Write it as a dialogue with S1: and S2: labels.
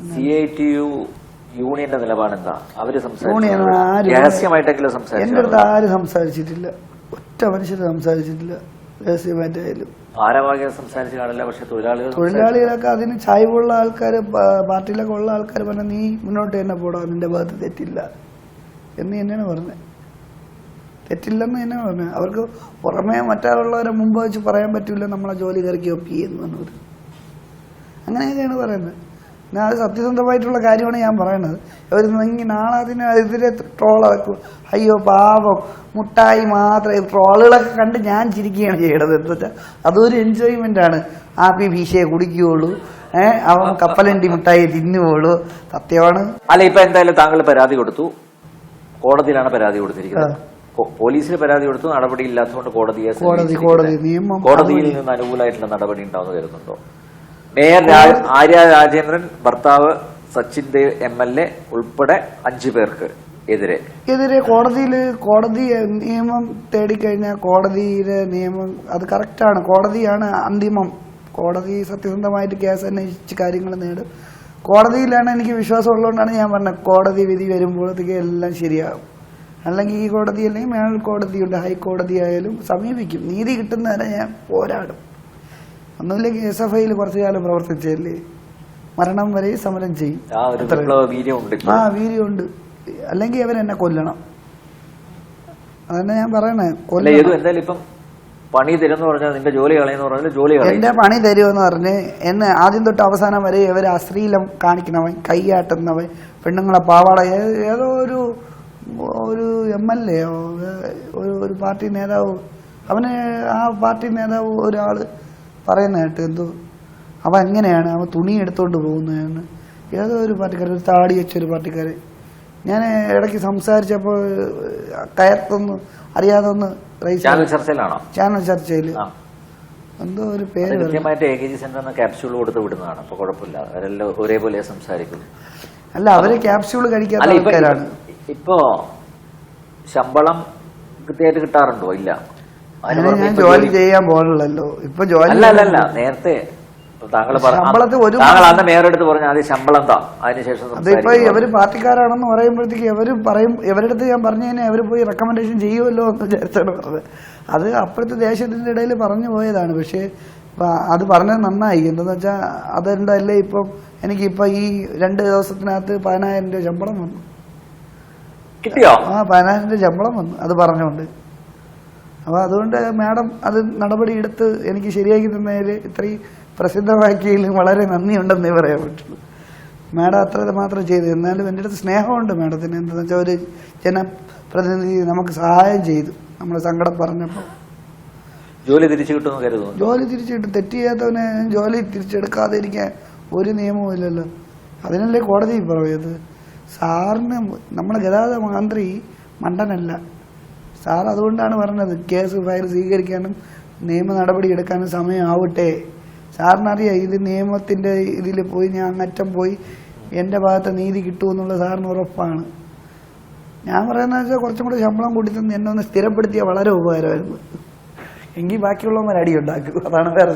S1: C I T U യൂണിയന്റെ നിലപാട് എന്താ
S2: അവർ ആരും-
S1: രഹസ്യമായിട്ടെങ്കിലും
S2: എന്റെ അടുത്ത്
S1: സംസാരിച്ചു
S2: ആരും സംസാരിച്ചിട്ടില്ല. ഒറ്റ മനുഷ്യർ സംസാരിച്ചിട്ടില്ല. രഹസ്യമായിട്ടായാലും.
S1: ഭാരവാഹികൾ സംസാരിച്ച് കാണില്ല പക്ഷെ തൊഴിലാളികൾ.
S2: തൊഴിലാളികളൊക്കെ അതിന് ചായ്വുള്ള ആൾക്കാർ പാർട്ടിയിലൊക്കെ ഉള്ള ആൾക്കാർ പറഞ്ഞ നീ മുന്നോട്ട് തന്നെ പോടാ നിന്റെ ഭാഗത്ത് തെറ്റില്ല. എന്ന് തന്നെയാണ് പറഞ്ഞത് തെറ്റില്ലെന്ന് തന്നെയാണ് പറഞ്ഞത് അവർക്ക് പുറമേ മറ്റുള്ളവരെ മുമ്പ് വെച്ച് പറയാൻ പറ്റില്ല നമ്മളെ ജോലി കറക്കി ഒപ്പി എന്ന് പറഞ്ഞവർ അങ്ങനെയൊക്കെയാണ് പറയുന്നത്. ഞാൻ അത് സത്യസന്ധമായിട്ടുള്ള കാര്യമാണ് ഞാൻ പറയണത്. അവർ നിങ്ങി നാളെ അതിനെതിരെ ട്രോളാക്കും അയ്യോ പാവം. മുട്ടായി മാത്രം. ട്രോളുകളൊക്കെ കണ്ട് ഞാൻ ചിരിക്കുകയാണ് ചെയ്യണത്. എന്താ വെച്ചാൽ അതൊരു എൻജോയ്മെന്റ് ആണ്. ആപ്പി ഭീഷയെ കുടിക്കുകയുള്ളൂ. ഏഹ് അവൻ കപ്പലണ്ടി മുട്ടായി തിന്നുകയുള്ളൂ. സത്യമാണ്.
S1: അല്ല ഇപ്പൊ എന്തായാലും താങ്കൾ പരാതി കൊടുത്തു. കോടതിയിലാണ് പരാതി കൊടുത്തിരിക്കുന്നത്. പോലീസിന് പരാതി കൊടുത്തു. നടപടി ഇല്ലാത്തതുകൊണ്ട് കോടതിയെ
S2: കോടതി കോടതി നിയമം
S1: കോടതിയിൽ നിന്ന് അനുകൂലമായിട്ടുള്ള നടപടി ഉണ്ടാവുന്ന കരുതുന്നുണ്ടോ? മേയർ ആര്യ രാജേന്ദ്രൻ ഭർത്താവ് Sachin Dev M L A ഉൾപ്പെടെ അഞ്ചു പേർക്ക് എതിരെ.
S2: എതിരെ കോടതിയിൽ കോടതി നിയമം തേടിക്കഴിഞ്ഞാൽ കോടതിയിലെ നിയമം അത് കറക്റ്റാണ്. കോടതിയാണ് അന്തിമം. കോടതി സത്യസന്ധമായിട്ട് കേസ് അന്വേഷിച്ച് കാര്യങ്ങൾ നേടും. കോടതിയിലാണ് എനിക്ക് വിശ്വാസം ഉള്ളതുകൊണ്ടാണ് ഞാൻ പറഞ്ഞത്. കോടതി വിധി വരുമ്പോഴത്തേക്ക് എല്ലാം ശരിയാകും. അല്ലെങ്കിൽ ഈ കോടതി അല്ലെങ്കിൽ മേൽ കോടതിയുണ്ട് ഹൈക്കോടതി ആയാലും സമീപിക്കും. നീതി കിട്ടുന്നവരെ ഞാൻ പോരാടും. ഒന്നുമില്ലെങ്കിൽ എസ് എഫ് ഐയിൽ കുറച്ചു കാലം പ്രവർത്തിച്ചല്ലേ മരണം വരെ സമരം ചെയ്യും.
S1: ആ
S2: വീര്യമുണ്ട് അല്ലെങ്കിൽ അവരെന്നെ കൊല്ലണം. അതന്നെ ഞാൻ പറയണേ. കൊല്ലണം.
S1: പണി തരുമെന്ന് പറഞ്ഞാൽ നിന്റെ ജോലി കളയെന്ന് പറഞ്ഞാൽ ജോലി
S2: എന്റെ പണി തരുമെന്ന് പറഞ്ഞ് എന്നെ ആദ്യം തൊട്ട് അവസാനം വരെ ഇവർ അശ്ലീലം കാണിക്കണവൻ കൈയാട്ടുന്നവൻ പെണ്ണുങ്ങളെ പാവാട ഏതോ ഒരു ഒരു എം എൽ എയോ ഒരു ഒരു പാർട്ടി നേതാവ്. അവന് ആ പാർട്ടി നേതാവ് ഒരാൾ പറയുന്ന കേട്ട് എന്തോ അവൻ എങ്ങനെയാണ് അവൻ തുണി എടുത്തോണ്ട് പോകുന്നതെന്ന് ഏതോ ഒരു പാർട്ടിക്കാരൻ ഒരു താടി വെച്ചൊരു പാർട്ടിക്കാരൻ ഞാൻ ഇടയ്ക്ക് സംസാരിച്ചപ്പോൾ കയർത്തൊന്ന് അറിയാതെ ഒന്ന്
S1: ചാനൽ
S2: ചർച്ചയിൽ എന്തോ ഒരു പേര് പറഞ്ഞു
S1: കൃത്യമായിട്ട് എ കെ ജി സെന്ററിന് ക്യാപ്സ്യൂൾ കൊടുത്ത് വിടുന്നതാണ്. അപ്പൊ കുഴപ്പമില്ല. അവരെല്ലാം ഒരേപോലെ സംസാരിക്കുന്നു
S2: അല്ല അവർ ക്യാപ്സ്യൂൾ കഴിക്കാത്ത ആൾക്കാരാണ്.
S1: ഇപ്പോ ശമ്പളം കൃത്യമായിട്ട് കിട്ടാറുണ്ടോ? ഇല്ല.
S2: അങ്ങനെ ഞാൻ ജോലി ചെയ്യാൻ പോകണല്ലോ ഇപ്പൊ ജോലി
S1: അല്ല അല്ല അല്ല നേരത്തെ താങ്കൾ അന്ന് മേയറെടുത്ത് പറഞ്ഞു ആദ്യം ശമ്പളം താ. അതിനുശേഷം
S2: അതിപ്പോ. ഇവർ പാർട്ടിക്കാരാണെന്ന് പറയുമ്പോഴത്തേക്ക് ഇവർ പറയും ഇവരുടെ അടുത്ത് ഞാൻ പറഞ്ഞു കഴിഞ്ഞാൽ അവർ പോയി റെക്കമെൻഡേഷൻ ചെയ്യുമല്ലോ എന്ന് വിചാരിച്ചാണ് പറഞ്ഞത്. അത് അപ്പോഴത്തെ ദേശത്തിന്റെ ഇടയിൽ പറഞ്ഞു പോയതാണ്. പക്ഷേ അത് പറഞ്ഞത് നന്നായി. എന്താന്ന് വെച്ചാൽ അതെന്തല്ലേ ഇപ്പം എനിക്കിപ്പൊ ഈ രണ്ട് ദിവസത്തിനകത്ത് പതിനായിരം രൂപ ശമ്പളം വന്നു.
S1: കിട്ടിയോ?
S2: ആ പതിനായിരം രൂപ ശമ്പളം വന്നു. അത് പറഞ്ഞുകൊണ്ട്. അപ്പൊ അതുകൊണ്ട് മാഡം അത് നടപടി എടുത്ത് എനിക്ക് ശരിയാക്കി തന്നതിൽ ഇത്രയും പ്രസിദ്ധമാക്കിയതിൽ വളരെ നന്ദിയുണ്ടെന്നേ പറയാൻ പറ്റുള്ളൂ. മാഡം അത്ര മാത്രം ചെയ്തു. എന്നാലും എന്റെ അടുത്ത് സ്നേഹമുണ്ട് മാഡത്തിന്. എന്താണെന്ന് വെച്ചാൽ ഒരു ജനപ്രതിനിധി നമുക്ക് സഹായം ചെയ്തു. നമ്മൾ സങ്കടം പറഞ്ഞപ്പോൾ
S1: ജോലി തിരിച്ചു കിട്ടുമെന്ന് കരുതുന്നു.
S2: ജോലി തിരിച്ചിട്ട് തെറ്റ് ചെയ്യാത്തവനെ ജോലി തിരിച്ചെടുക്കാതെ ഇരിക്കാൻ ഒരു നിയമവും ഇല്ലല്ലോ. അതിനല്ലേ കോടതി പറയുന്നത്? സാറിന് നമ്മളെ ഗതാഗത മന്ത്രി മണ്ടനല്ല. സാർ അതുകൊണ്ടാണ് പറഞ്ഞത് കേസ് ഫയൽ സ്വീകരിക്കാനും നിയമ നടപടി എടുക്കാനും സമയമാവട്ടെ. സാറിനറിയാം ഇത് നിയമത്തിന്റെ ഇതിൽ പോയി ഞാൻ അങ്ങറ്റം പോയി എന്റെ ഭാഗത്ത് നീതി കിട്ടുമെന്നുള്ള സാറിന് ഉറപ്പാണ്. ഞാൻ പറയുന്നത് വെച്ചാൽ കുറച്ചും കൂടി ശമ്പളം കൂടി തന്ന് എന്നെ ഒന്ന് സ്ഥിരപ്പെടുത്തിയാൽ വളരെ ഉപകാരമായിരുന്നു. എങ്കിൽ ബാക്കിയുള്ളവന്മാർ അടിയുണ്ടാക്കും അതാണ് വേറെ